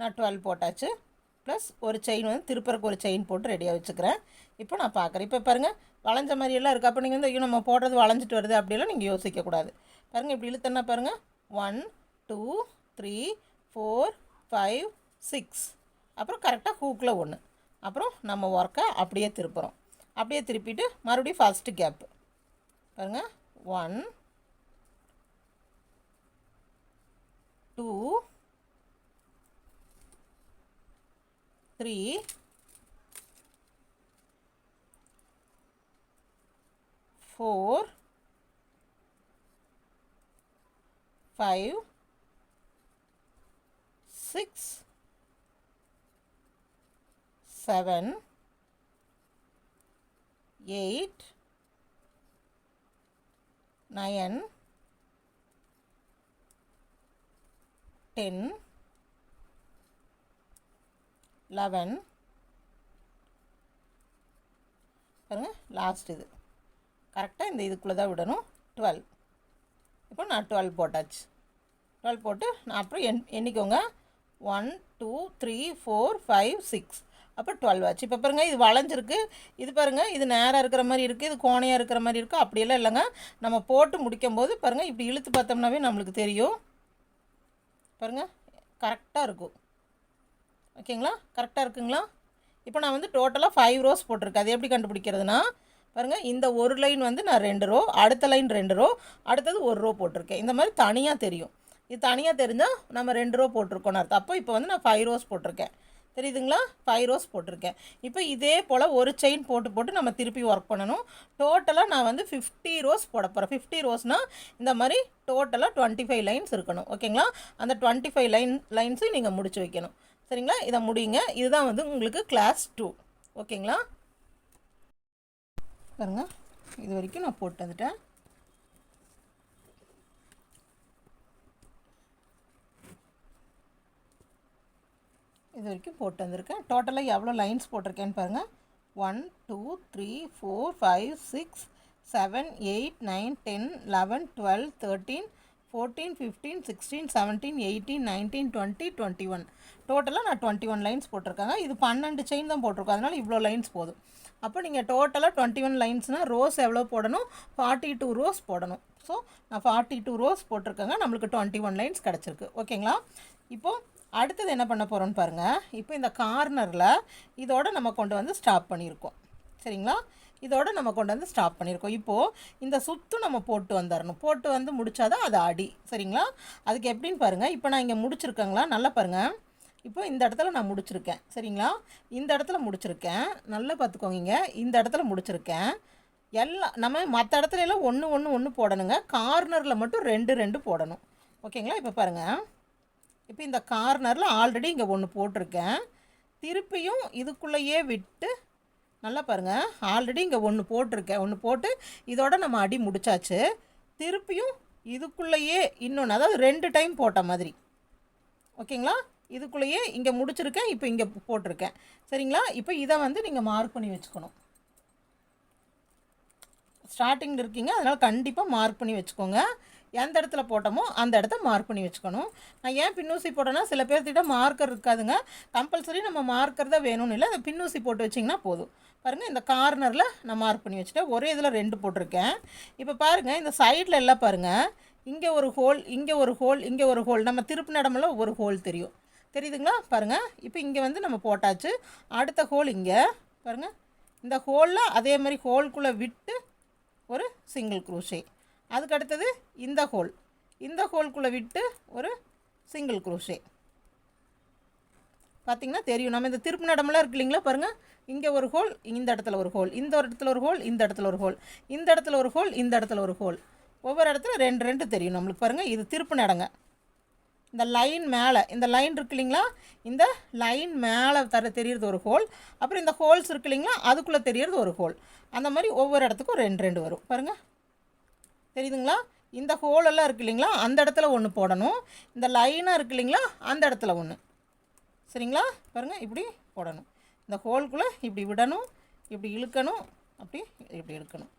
நான் டுவெல் போட்டாச்சு. ப்ளஸ் ஒரு செயின் வந்து திருப்பறக்கு ஒரு செயின் போட்டு ரெடியாக வச்சுக்கிறேன். இப்போ நான் பார்க்குறேன். இப்போ பாருங்கள் வளைஞ்ச மாதிரியெல்லாம் இருக்குது அப்போ நீங்கள் வந்து ஐயோ நம்ம போடுறது வளைஞ்சிட்டு வருது அப்படிலாம் நீங்கள் யோசிக்கக்கூடாது பாருங்கள் இப்படி இழுத்தனா பாருங்கள் one two three four five six அப்புறம் கரெக்டாக ஹூக்கில் ஒன்று அப்புறம் நம்ம ஒர்க்கை அப்படியே திருப்புறோம். அப்படியே திருப்பிட்டு மறுபடியும் ஃபஸ்ட்டு கேப்பு பாருங்கள் ஒன் டூ 3 4 5 6 7 8 9 10 லெவன் பாருங்கள் லாஸ்ட் இது. கரெக்டாக இந்த இதுக்குள்ளே தான் விடணும். டுவெல் இப்போ நான் டுவெல் போட்டாச்சு. டுவெல் போட்டு நான் அப்புறம் எண் எண்ணிக்கோங்க. One two three four five six அப்போ டுவெல் ஆச்சு. இப்போ பாருங்கள் இது வளைஞ்சிருக்கு. இது பாருங்கள் இது நேராக இருக்கிற மாதிரி இருக்குது இது கோணையாக இருக்கிற மாதிரி இருக்குது அப்படியெல்லாம் இல்லைங்க. நம்ம போட்டு முடிக்கும் போது பாருங்கள் இப்படி இழுத்து பார்த்தோம்னாவே நம்மளுக்கு தெரியும். பாருங்கள் கரெக்டாக இருக்கும். ஓகேங்களா? கரெக்டாக இருக்குங்களா? இப்போ நான் வந்து டோட்டலாக ஃபைவ் ரோஸ் போட்டிருக்கேன். அது எப்படி கண்டுபிடிக்கிறதுனா பாருங்கள் இந்த ஒரு லைன் வந்து நான் ரெண்டு ரோ அடுத்த லைன் ரெண்டு ரோ அடுத்தது ஒரு ரோ போட்டிருக்கேன். இந்த மாதிரி தனியாக தெரியும். இது தனியாக தெரிஞ்சால் நம்ம ரெண்டு ரோ போட்டிருக்கோன்னு அர்த்தம். அப்போ இப்போ வந்து நான் ஃபைவ் ரோஸ் போட்டிருக்கேன். தெரியுதுங்களா? ஃபைவ் ரோஸ் போட்டிருக்கேன். இப்போ இதே போல் ஒரு செயின் போட்டு போட்டு நம்ம திருப்பி ஒர்க் பண்ணணும். டோட்டலாக நான் வந்து ஃபிஃப்டி ரோஸ் போட போகிறேன் ஃபிஃப்டி ரோஸ்னால் இந்த மாதிரி டோட்டலாக டுவெண்ட்டி ஃபைவ் லைன்ஸ் இருக்கணும். ஓகேங்களா? அந்த டுவெண்ட்டி ஃபைவ் லைன் லைன்ஸையும் நீங்கள் முடிச்சு வைக்கணும். சரிங்களா? இதை முடியுங்க. இதுதான் வந்து உங்களுக்கு கிளாஸ் டூ ஓகேங்களா பாருங்க. இது வரைக்கும் நான் போட்டு வந்துட்டேன். இது வரைக்கும் போட்டு வந்திருக்கேன். டோட்டலாக எவ்வளோ லைன்ஸ் போட்டிருக்கேன்னு பாருங்கள் one two three four five six seven eight nine ten eleven twelve thirteen fourteen fifteen sixteen seventeen eighteen nineteen twenty twenty one டோட்டலாக நான் டுவெண்ட்டி ஒன் லைன்ஸ் போட்டிருக்காங்க. இது பன்னெண்டு செயின் தான் போட்டிருக்கோம். அதனால் இவ்வளோ லைன்ஸ் போதும். அப்போ நீங்கள் டோட்டலாக டுவெண்ட்டி ஒன் லைன்ஸ்னால் ரோஸ் எவ்வளோ போடணும்? ஃபார்ட்டி டூ ரோஸ் போடணும். ஸோ நான் ஃபார்ட்டி டூ ரோஸ் போட்டிருக்கேங்க. நம்மளுக்கு டுவெண்ட்டி ஒன் லைன்ஸ் கிடச்சிருக்கு ஓகேங்களா இப்போது அடுத்தது என்ன பண்ண போகிறோன்னு பாருங்கள் இப்போ இந்த கார்னரில் இதோட நம்ம கொண்டு வந்து ஸ்டாப் பண்ணியிருக்கோம். சரிங்களா? இதோட நம்ம கொண்டு வந்து ஸ்டாப் பண்ணியிருக்கோம். இப்போது இந்த சுத்து நம்ம போட்டு வந்துடணும் போட்டு வந்து முடிச்சாதான் அது அடி. சரிங்களா? அதுக்கு எப்படின்னு பாருங்கள் இப்போ நான் இங்கே முடிச்சிருக்கேங்களா? நல்லா பாருங்கள் இப்போ இந்த இடத்துல நான் முடிச்சிருக்கேன். சரிங்களா? இந்த இடத்துல முடிச்சிருக்கேன். நல்லா பார்த்துக்கோங்க இந்த இடத்துல முடிச்சிருக்கேன். எல்லாம் நம்ம மற்ற இடத்துல எல்லாம் ஒன்று ஒன்று ஒன்று போடணுங்க. கார்னரில் மட்டும் ரெண்டு ரெண்டு போடணும். ஓகேங்களா? இப்போ பாருங்கள் இப்போ இந்த கார்னரில் ஆல்ரெடி இங்கே ஒன்று போட்டிருக்கேன். திருப்பியும் இதுக்குள்ளேயே விட்டு நல்லா பாருங்கள் ஆல்ரெடி இங்கே ஒன்று போட்டிருக்கேன். ஒன்று போட்டு இதோட நம்ம அடி முடிச்சாச்சு. திருப்பியும் இதுக்குள்ளேயே இன்னொன்று அதாவது ரெண்டு டைம் போட்ட மாதிரி. ஓகேங்களா? இதுக்குள்ளேயே இங்கே முடிச்சிருக்கேன். இப்போ இங்கே போட்டிருக்கேன். சரிங்களா? இப்போ இதை வந்து நீங்கள் மார்க் பண்ணி வச்சுக்கணும். ஸ்டார்டிங்கில் இருக்கீங்க. அதனால் கண்டிப்பாக மார்க் பண்ணி வச்சுக்கோங்க. எந்த இடத்துல போட்டோமோ அந்த இடத்த மார்க் பண்ணி வச்சுக்கணும். நான் ஏன் பின்னூசி போட்டேன்னா சில பேர்த்திட்ட மார்க்கர் இருக்காதுங்க. கம்பல்சரி நம்ம மார்க்கர் தான் வேணும்னு இல்லை. அந்த பின்னூசி போட்டு வச்சிங்கன்னா போதும். பாருங்கள் இந்த கார்னரில் நான் மார்க் பண்ணி வச்சுட்டேன். ஒரே இதில் ரெண்டு போட்டிருக்கேன். இப்போ பாருங்கள் இந்த சைடில் எல்லாம் பாருங்கள் இங்கே ஒரு ஹோல் இங்கே ஒரு ஹோல் இங்கே ஒரு ஹோல் நம்ம திருப்பு இடமெல்லாம் ஒரு ஹோல் தெரியும். தெரியுதுங்களா? பாருங்கள் இப்போ இங்கே வந்து நம்ம போட்டாச்சு. அடுத்த ஹோல் இங்கே. பாருங்கள் இந்த ஹோலில் அதே மாதிரி ஹோல்குள்ளே விட்டு ஒரு சிங்கிள் குரூஷே அதுக்கு அடுத்தது இந்த ஹோல் இந்த ஹோல்குள்ளே விட்டு ஒரு சிங்கிள் குரூஷே பார்த்தீங்கன்னா தெரியும். நம்ம இந்த திருப்பு நடமெல்லாம் இருக்கு இல்லைங்களா? பாருங்கள் இங்கே ஒரு ஹோல் இந்த இடத்துல ஒரு ஹோல் இந்த ஒரு இடத்துல ஒரு ஹோல் இந்த இடத்துல ஒரு ஹோல் இந்த இடத்துல ஒரு ஹோல் இந்த இடத்துல ஒரு ஹோல் ஒவ்வொரு இடத்துல ரெண்டு ரெண்டு தெரியும் நம்மளுக்கு. பாருங்கள் இது திருப்பு நடங்க. இந்த லைன் மேலே இந்த லைன் இருக்கு இல்லைங்களா? இந்த லைன் மேலே தர தெரியறது ஒரு ஹோல் அப்புறம் இந்த ஹோல்ஸ் இருக்கு இல்லைங்களா? அதுக்குள்ளே தெரியறது ஒரு ஹோல் அந்த மாதிரி ஒவ்வொரு இடத்துக்கும் ரெண்டு ரெண்டு வரும். பாருங்கள் தெரியுதுங்களா? இந்த ஹோலெல்லாம் இருக்கு இல்லைங்களா? அந்த இடத்துல ஒன்று போடணும். இந்த லைனாக இருக்கு இல்லைங்களா? அந்த இடத்துல ஒன்று சரிங்களா? பாருங்கள் இப்படி போடணும். இந்த ஹோல்குள்ளே இப்படி விடணும் இப்படி இழுக்கணும் அப்படி இப்படி இழுக்கணும்.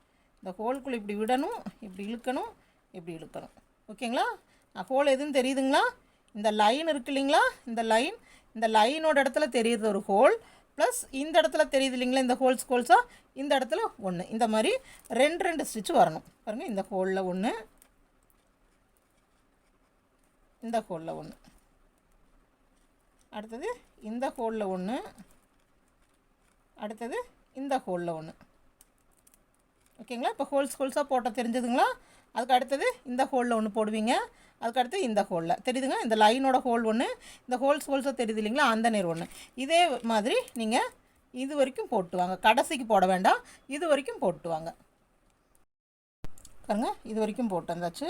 இந்த ஹோல்குள்ளே இப்படி விடணும் இப்படி இழுக்கணும் இப்படி இழுக்கணும். ஓகேங்களா? ஹோல் எதுன்னு தெரியுதுங்களா? இந்த லைன் இருக்கு இல்லைங்களா? இந்த லைன் இந்த லைனோட இடத்துல தெரியுது ஒரு ஹோல் ப்ளஸ் இந்த இடத்துல தெரியுது இல்லைங்களா? இந்த ஹோல்ஸ் ஹோல்ஸாக இந்த இடத்துல ஒன்று இந்த மாதிரி ரெண்டு ரெண்டு ஸ்டிச் வரணும். பாருங்கள் இந்த ஹோலில் ஒன்று இந்த ஹோலில் ஒன்று அடுத்தது இந்த ஹோலில் ஒன்று அடுத்தது இந்த ஹோலில் ஒன்று ஓகேங்களா? இப்போ ஹோல்ஸ் ஹோல்ஸாக போட்ட தெரிஞ்சதுங்களா? அதுக்கு அடுத்தது இந்த ஹோலில் ஒன்று போடுவீங்க. அதுக்கு அடுத்து இந்த ஹோலில் தெரியுதுங்க இந்த லைனோட ஹோல் ஒன்று இந்த ஹோல்ஸ் ஹோல்ஸாக தெரியுது இல்லைங்களா? அந்த நேர் ஒன்று இதே மாதிரி நீங்கள் இது வரைக்கும் போட்டு வாங்க. கடைசிக்கு போட வேண்டாம். இது வரைக்கும் போட்டு வாங்க. பாருங்கள் இது வரைக்கும் போட்டு வந்தாச்சு.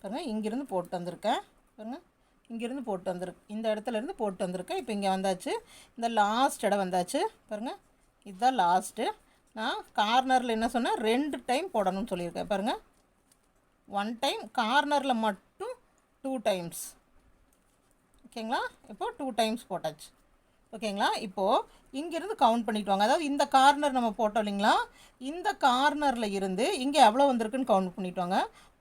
பாருங்கள் இங்கேருந்து போட்டு வந்திருக்கேன். பாருங்கள் இங்கேருந்து போட்டு வந்துரு இந்த இடத்துல இருந்து போட்டு வந்திருக்கேன். இப்போ இங்கே வந்தாச்சு. இந்த லாஸ்ட் இடம் வந்தாச்சு. பாருங்கள் இதுதான் லாஸ்ட்டு நான் கார்னரில் என்ன சொன்னேன்? ரெண்டு டைம் போடணும்னு சொல்லியிருக்கேன். பாருங்கள் ஒன் டைம் கார்னரில் மட்டும் டூ டைம்ஸ் ஓகேங்களா இப்போ டூ டைம்ஸ் போட்டாச்சு. ஓகேங்களா இப்போது இங்கேருந்து கவுண்ட் பண்ணிட்டு வாங்க. அதாவது இந்த கார்னர் நம்ம போட்டோம் இல்லைங்களா? இந்த கார்னரில் இருந்து இங்கே எவ்வளோ வந்திருக்குன்னு கவுண்ட் பண்ணிட்டு வாங்க.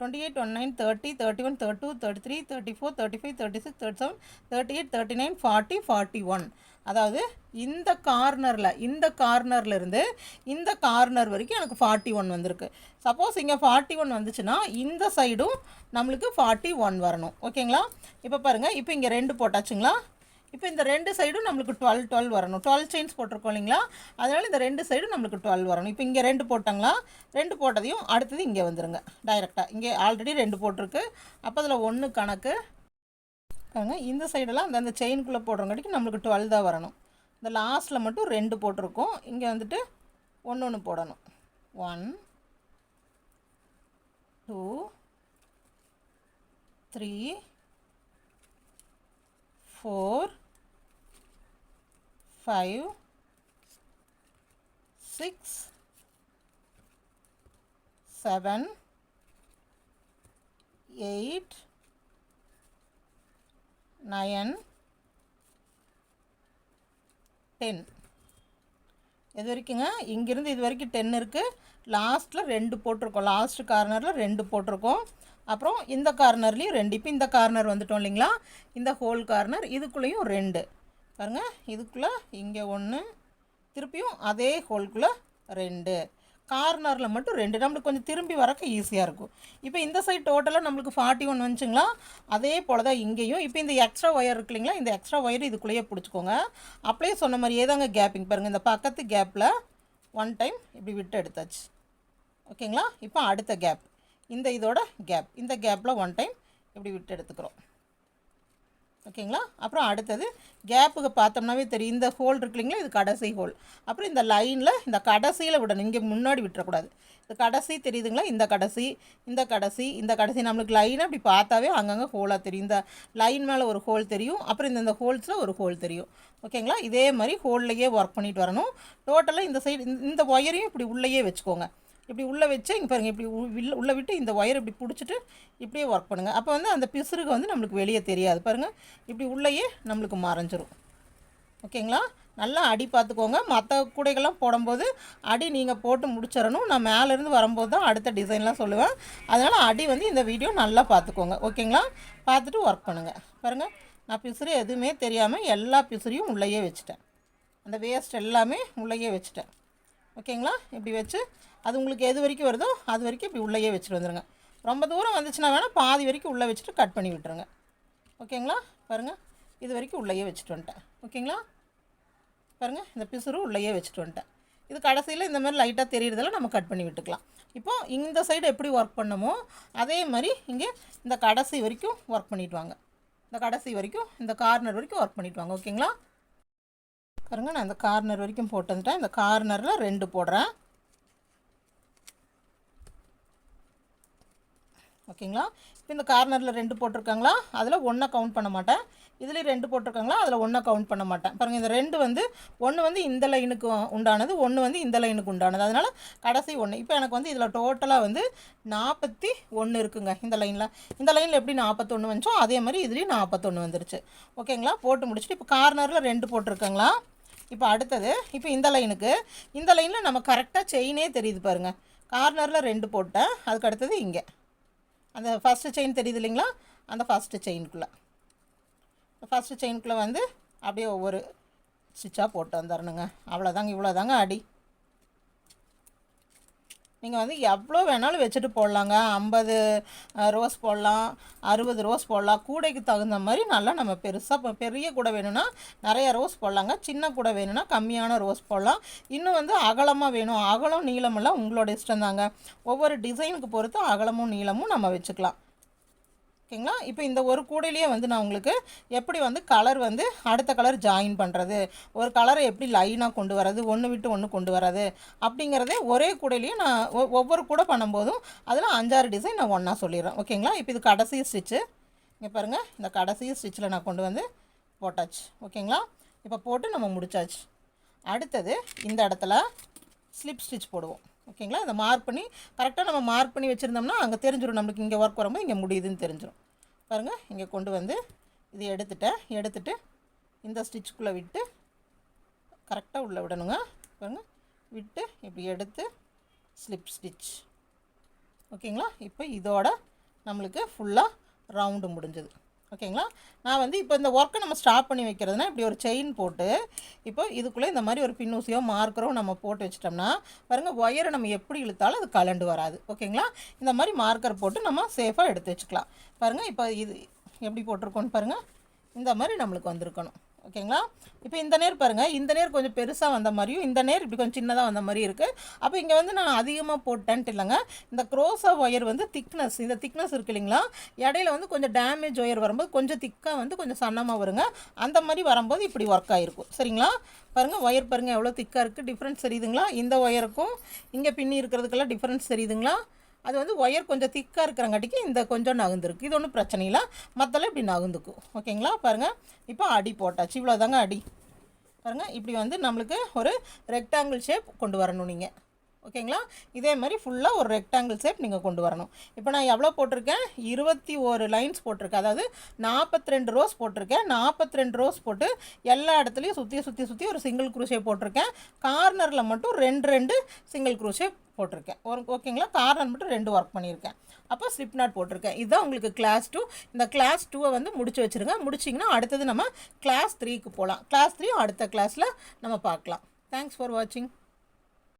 twenty eight one nine thirty thirty one third two thirty three thirty four thirty five thirty six thirty seven thirty eight thirty nine forty forty one அதாவது இந்த கார்னரில் இந்த கார்னர்லேருந்து இந்த கார்னர் வரைக்கும் எனக்கு ஃபார்ட்டி ஒன் வந்திருக்கு. சப்போஸ் இங்கே ஃபார்ட்டி ஒன் வந்துச்சுன்னா இந்த சைடும் நம்மளுக்கு ஃபார்ட்டி ஒன் வரணும் ஓகேங்களா இப்போ பாருங்கள் இப்போ இங்கே ரெண்டு போட்டாச்சுங்களா? இப்போ இந்த ரெண்டு சைடும் நம்மளுக்கு டுவெல் டுவெல் வரணும். டுவெல் செயின்ஸ் போட்டிருக்கோம் இல்லைங்களா? அதனால் இந்த ரெண்டு சைடும் நம்மளுக்கு டுவெல் வரணும். இப்போ இங்கே ரெண்டு போட்டாங்களா? ரெண்டு போட்டதையும் அடுத்தது இங்கே வந்துடுங்க டைரெக்டாக இங்கே ஆல்ரெடி ரெண்டு போட்டிருக்கு. அப்போ அதில் ஒன்று கணக்கு. பாருங்க இந்த சைடெல்லாம் அந்த அந்த செயின்குள்ளே போடுறங்காட்டிக்கு நம்மளுக்கு டுவெல் தான் வரணும். இந்த லாஸ்ட்டில் மட்டும் ரெண்டு போட்டிருக்கோம். இங்கே வந்துட்டு ஒன்று ஒன்று போடணும். One two three four five six seven eight nine ten இது வரைக்குங்க? இங்கேருந்து இது வரைக்கும் டென் இருக்குது லாஸ்ட்டில் ரெண்டு போட்டிருக்கோம். லாஸ்ட் கார்னரில் ரெண்டு போட்டிருக்கோம். அப்புறம் இந்த கார்னர்லேயும் ரெண்டு. இப்போ இந்த கார்னர் வந்துட்டோம் இல்லைங்களா? இந்த ஹோல் கார்னர் இதுக்குள்ளேயும் ரெண்டு. பாருங்கள் இதுக்குள்ளே இங்கே ஒன்று திருப்பியும் அதே ஹோல்குள்ளே ரெண்டு. கார்னரில் மட்டும் ரெண்டு. நம்மளுக்கு கொஞ்சம் திரும்பி வரக்க ஈஸியாக இருக்கும். இப்போ இந்த சைடு டோட்டலாக நம்மளுக்கு ஃபார்ட்டி ஒன் வந்துச்சுங்களா? அதே போல் தான் இங்கேயும். இப்போ இந்த எக்ஸ்ட்ரா ஒயர் இருக்கு இல்லைங்களா? இந்த எக்ஸ்ட்ரா ஒயர் இதுக்குள்ளேயே பிடிச்சிக்கோங்க. அப்படியே சொன்ன மாதிரியே தாங்க கேப்பிங் பாருங்கள் இந்த பக்கத்து கேப்பில் ஒன் டைம் இப்படி விட்டு எடுத்தாச்சு. ஓகேங்களா? இப்போ அடுத்த கேப் இந்த இதோட கேப் இந்த கேப்பில் ஒன் டைம் இப்படி விட்டு எடுத்துக்கிறோம். ஓகேங்களா? அப்புறம் அடுத்தது கேப்புக்கு பார்த்தோம்னாவே தெரியும். இந்த ஹோல் இருக்கு இல்லைங்களா? இது கடைசி ஹோல் அப்புறம் இந்த லைனில் இந்த கடைசியில் விடணும். இங்கே முன்னாடி விட்டுறக்கூடாது. இந்த கடைசி தெரியுதுங்களா? இந்த கடைசி இந்த கடைசி இந்த கடைசி. நம்மளுக்கு லைனை அப்படி பார்த்தாவே அங்கங்கே ஹோலாக தெரியும். இந்த லைன் மேலே ஒரு ஹோல் தெரியும். அப்புறம் இந்த இந்த ஹோல்ஸில் ஒரு ஹோல் தெரியும். ஓகேங்களா? இதே மாதிரி ஹோல்லையே ஒர்க் பண்ணிட்டு வரணும். டோட்டலாக இந்த சைடு இந்த ஒயரையும் இப்படி உள்ளேயே வச்சுக்கோங்க. இப்படி உள்ளே வச்சு இங்கே பாருங்கள் இப்படி உ- உள்ளே விட்டு இந்த ஒயர் இப்படி பிடிச்சிட்டு இப்படியே ஒர்க் பண்ணுங்கள் அப்போ வந்து அந்த பிசுறுக்கு வந்து நம்மளுக்கு வெளியே தெரியாது. பாருங்கள் இப்படி உள்ளேயே நம்மளுக்கு மறைஞ்சிரும். ஓகேங்களா? நல்லா அடி பார்த்துக்கோங்க. மற்ற கூடைகள்லாம் போடும்போது அடி நீங்கள் போட்டு முடிச்சிடணும். நான் மேலேருந்து வரும்போது தான் அடுத்த டிசைன்லாம் சொல்லுவேன். அதனால் அடி வந்து இந்த வீடியோ நல்லா பார்த்துக்கோங்க. ஓகேங்களா? பார்த்துட்டு ஒர்க் பண்ணுங்கள் பாருங்கள் நான் பிசுறு எதுவுமே தெரியாமல் எல்லா பிசுறையும் உள்ளேயே வச்சுட்டேன். அந்த வேஸ்ட் எல்லாமே உள்ளேயே வச்சுட்டேன். ஓகேங்களா? இப்படி வச்சு அது உங்களுக்கு எது வரைக்கும் வருதோ அது வரைக்கும் இப்படி உள்ளேயே வச்சுட்டு வந்துடுங்க ரொம்ப தூரம் வந்துச்சுன்னா வேணால் பாதி வரைக்கும் உள்ளே வச்சுட்டு கட் பண்ணி விட்டுருங்க. ஓகேங்களா? பாருங்கள் இது வரைக்கும் உள்ளேயே வச்சுட்டு வந்துட்டேன். ஓகேங்களா? பாருங்கள் இந்த பிசுறு உள்ளேயே வச்சுட்டு வந்துட்டேன். இது கடைசியில் இந்த மாதிரி லைட்டாக தெரியுறதெல்லாம் நம்ம கட் பண்ணி விட்டுக்கலாம். இப்போ இந்த சைடு எப்படி ஒர்க் பண்ணமோ அதே மாதிரி இங்கே இந்த கடைசி வரைக்கும் ஒர்க் பண்ணிட்டு வாங்க. இந்த கடைசி வரைக்கும் இந்த கார்னர் வரைக்கும் ஒர்க் பண்ணிட்டு வாங்க. ஓகேங்களா? பாருங்கள் நான் இந்த கார்னர் வரைக்கும் போட்டு வந்துட்டேன். இந்த கார்னரில் ரெண்டு போடுறேன். ஓகேங்களா? இப்போ இந்த கார்னரில் ரெண்டு போட்டிருக்காங்களா? அதில் ஒன்றை கவுண்ட் பண்ண மாட்டேன். இதுலேயும் ரெண்டு போட்டிருக்காங்களா? அதில் ஒன்றை கவுண்ட் பண்ண மாட்டேன். பாருங்கள் இந்த ரெண்டு வந்து ஒன்று வந்து இந்த லைனுக்கு உண்டானது ஒன்று வந்து இந்த லைனுக்கு உண்டானது. அதனால் கடைசி ஒன்று இப்போ எனக்கு வந்து இதில் டோட்டலாக வந்து நாற்பத்தி ஒன்று இருக்குங்க இந்த லைனில் இந்த லைனில் எப்படி நாற்பத்தொன்று வந்துச்சோ அதே மாதிரி இதுலேயும் நாற்பத்தொன்று வந்துருச்சு. ஓகேங்களா? போட்டு முடிச்சுட்டு இப்போ கார்னரில் ரெண்டு போட்டிருக்காங்களா? இப்போ அடுத்தது இப்போ இந்த லைனுக்கு இந்த லைனில் நம்ம கரெக்டாக செயினே தெரியுது பாருங்கள் கார்னரில் ரெண்டு போட்டேன் அதுக்கு அடுத்தது இங்கே. அந்த ஃபஸ்ட்டு செயின் தெரியுது இல்லைங்களா அந்த ஃபஸ்ட்டு செயினுக்குள்ளே ஃபஸ்ட்டு செயினுக்குள்ளே வந்து அப்படியே ஒவ்வொரு ஸ்டிச்சாக போட்டு வந்துடணுங்க அவ்வளோதாங்க இவ்வளோதாங்க அடி. நீங்கள் வந்து எவ்வளோ வேணாலும் வச்சுட்டு போடலாங்க. ஐம்பது ரோஸ் போடலாம் அறுபது ரோஸ் போடலாம். கூடைக்கு தகுந்த மாதிரி நல்லா நம்ம பெருசாக பெரிய கூடை வேணும்னா நிறைய ரோஸ் போடலாங்க. சின்ன கூடை வேணும்னா கம்மியான ரோஸ் போடலாம். இன்னும் வந்து அகலமாக வேணும். அகலம் நீளமெல்லாம் உங்களோட இஷ்டம் தாங்க ஒவ்வொரு டிசைனுக்கு பொறுத்து அகலமும் நீளமும் நம்ம வச்சுக்கலாம். ஓகேங்களா? இப்போ இந்த ஒரு கூடையிலேயே வந்து நான் உங்களுக்கு எப்படி வந்து கலர் வந்து அடுத்த கலர் ஜாயின் பண்ணுறது ஒரு கலரை எப்படி லைனாக கொண்டு வர்றது? ஒன்று விட்டு ஒன்று கொண்டு வர்றது? அப்படிங்கிறதே ஒரே கூடையிலையும் நான் ஒ- ஒவ்வொரு கூடை பண்ணும்போதும் அதில் அஞ்சாறு டிசைன் நான் ஒன்றா சொல்லிடுறேன். ஓகேங்களா? இப்போ இது கடைசி ஸ்டிச்சு இங்கே பாருங்கள் இந்த கடைசி ஸ்டிச்சில் நான் கொண்டு வந்து போட்டாச்சு. ஓகேங்களா? இப்போ போட்டு நம்ம முடிச்சாச்சு. அடுத்தது இந்த இடத்துல ஸ்லிப் ஸ்டிச் போடுவோம். ஓகேங்களா? அதை மார்க் பண்ணி கரெக்டாக நம்ம மார்க் பண்ணி வச்சுருந்தோம்னா அங்கே தெரிஞ்சிடும் நம்மளுக்கு இங்கே ஒர்க் வரும்போது இங்கே முடியுதுன்னு தெரிஞ்சிடும் பாருங்கள் இங்கே கொண்டு வந்து இது எடுத்துட்டேன் எடுத்துட்டு இந்த ஸ்டிச்சுக்குள்ளே விட்டு கரெக்டாக உள்ளே விடணுங்க. பாருங்கள் விட்டு இப்படி எடுத்து ஸ்லிப் ஸ்டிச் ஓகேங்களா? இப்போ இதோட நம்மளுக்கு ஃபுல்லாக ரவுண்டு முடிஞ்சது. ஓகேங்களா? நான் வந்து இப்போ இந்த ஒர்க்கை நம்ம ஸ்டாப் பண்ணி வைக்கிறதுனா இப்படி ஒரு செயின் போட்டு இப்போ இதுக்குள்ளே இந்த மாதிரி ஒரு பின்னூசியோ மார்க்கரோ நம்ம போட்டு வச்சிட்டோம்னா பாருங்கள் ஒயரை நம்ம எப்படி இழுத்தாலும் அது கலண்டு வராது. ஓகேங்களா? இந்த மாதிரி மார்க்கர் போட்டு நம்ம சேஃபாக எடுத்து வச்சுக்கலாம். பாருங்கள் இப்போ இது எப்படி போட்டிருக்கோன்னு பாருங்கள் இந்த மாதிரி நம்மளுக்கு வந்திருக்கணும். ஓகேங்களா? இப்போ இந்த நேர் பாருங்கள் இந்த நேர் கொஞ்சம் பெருசாக வந்த மாதிரியும் இந்த நேர் இப்படி கொஞ்சம் சின்னதாக வந்த மாதிரி இருக்குது அப்போ இங்கே வந்து நான் அதிகமாக போட்டேன்ட்டு இல்லைங்க. இந்த க்ரோஸா ஒயர் வந்து திக்னஸ் இந்த திக்னஸ் இருக்கு இல்லைங்களா? இடையில வந்து கொஞ்சம் டேமேஜ் ஒயர் வரும்போது கொஞ்சம் திக்காக வந்து கொஞ்சம் சன்னமாக வருங்க. அந்த மாதிரி வரும்போது இப்படி ஒர்க் ஆகிருக்கும் சரிங்களா? பாருங்கள் ஒயர் பாருங்கள் எவ்வளோ திக்காக இருக்குது டிஃப்ரென்ஸ் தெரியுதுங்களா? இந்த ஒயருக்கும் இங்கே பின்னி இருக்கிறதுக்கெல்லாம் டிஃப்ரென்ஸ் தெரியுதுங்களா? அது வந்து ஒயர் கொஞ்சம் திக்காக இருக்கிறங்காட்டிக்கு இந்த கொஞ்சம் நகுந்துருக்கு இது ஒன்றும் பிரச்சனை இல்லை. மற்றெல்லாம் இப்படி நகுந்துக்கும் ஓகேங்களா பாருங்கள் இப்போ அடி போட்டாச்சு. இவ்வளோதாங்க அடி. பாருங்கள் இப்படி வந்து நம்மளுக்கு ஒரு ரெக்டாங்கிள் ஷேப் கொண்டு வரணும் நீங்கள் ஓகேங்களா? இதே மாதிரி ஃபுல்லாக ஒரு ரெக்டாங்கிள் ஷேப் நீங்கள் கொண்டு வரணும். இப்போ நான் எவ்வளோ போட்டிருக்கேன்? இருபத்தி ஒரு லைன்ஸ் போட்டிருக்கேன். அதாவது நாற்பத்தி ரெண்டு ரோஸ் போட்டிருக்கேன். நாற்பத்தி ரெண்டு ரோஸ் போட்டு எல்லா இடத்துலையும் சுற்றி சுற்றி சுற்றி ஒரு சிங்கிள் குரூஷே போட்டிருக்கேன். கார்னரில் மட்டும் ரெண்டு ரெண்டு சிங்கிள் குரூஷே போட்டிருக்கேன். ஒரு ஓகேங்களா? கார்னர் மட்டும் ரெண்டு ஒர்க் பண்ணியிருக்கேன். அப்போ ஸ்லிப் நாட் போட்டிருக்கேன். இதுதான் உங்களுக்கு கிளாஸ் டூ இந்த கிளாஸ் டூவை வந்து முடிச்சு வச்சுருங்க. முடிச்சிங்கன்னா அடுத்தது நம்ம கிளாஸ் த்ரீக்கு போகலாம் கிளாஸ் த்ரீ அடுத்த கிளாஸில் நம்ம பார்க்கலாம். தேங்க்ஸ் ஃபார் வாட்சிங்